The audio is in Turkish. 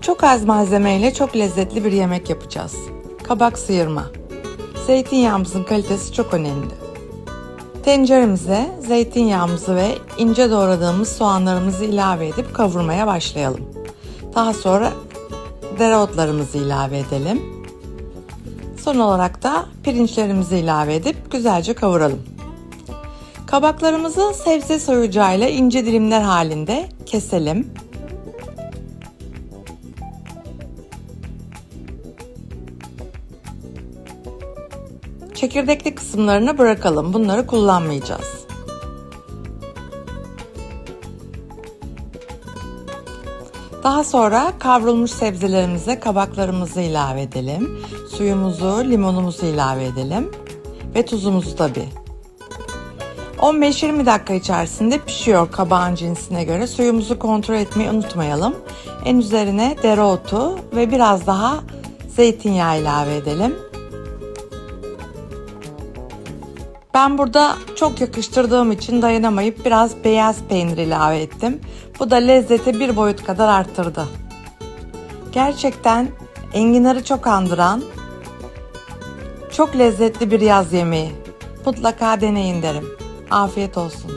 Çok az malzemeyle çok lezzetli bir yemek yapacağız. Kabak sıyırma. Zeytinyağımızın kalitesi çok önemli. Tenceremize zeytinyağımızı ve ince doğradığımız soğanlarımızı ilave edip kavurmaya başlayalım. Daha sonra dereotlarımızı ilave edelim. Son olarak da pirinçlerimizi ilave edip güzelce kavuralım. Kabaklarımızı sebze soyacağıyla ince dilimler halinde keselim. Çekirdekli kısımlarını bırakalım. Bunları kullanmayacağız. Daha sonra kavrulmuş sebzelerimize kabaklarımızı ilave edelim. Suyumuzu, limonumuzu ilave edelim. Ve tuzumuzu tabii. 15-20 dakika içerisinde pişiyor kabağın cinsine göre. Suyumuzu kontrol etmeyi unutmayalım. En üzerine dereotu ve biraz daha zeytinyağı ilave edelim. Ben burada çok yakıştırdığım için dayanamayıp biraz beyaz peynir ilave ettim. Bu da lezzeti bir boyut kadar arttırdı. Gerçekten enginarı çok andıran, çok lezzetli bir yaz yemeği. Mutlaka deneyin derim. Afiyet olsun.